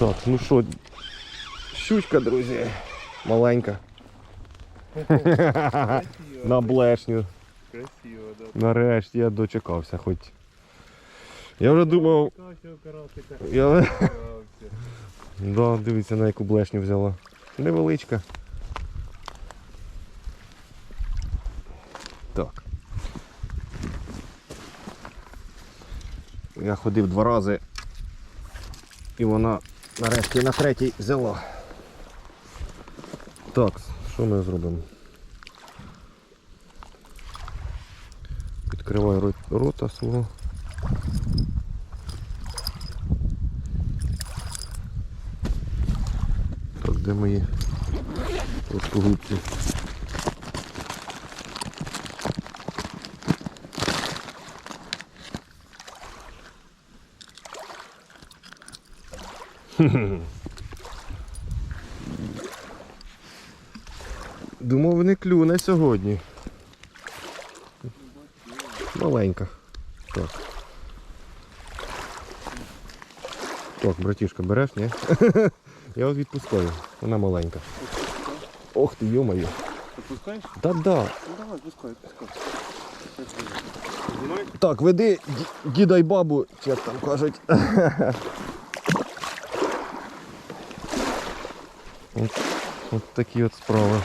Так, ну що, щучка, друзі, маленька. На блешню. Красиво, да. Нарешті я дочекався хоч. Я вже думав. Я... Да, дивіться на яку блешню взяла. Невеличка. Так. Я ходив два рази. І вона нарешті на третій зело. Так, що ми зробимо? Відкриваю рота свого. Так, де мої плоскогубці? Думав, не клюне сьогодні. Маленька. Так. Так, братішка, береш, ні? Я от відпускаю. Вона маленька. Ох ти, йомаю. Отпускаєш? Да-да. Ну давай, пускай, пускай. Так, веди ді- діда й бабу, як там кажуть. От, от такі от справи.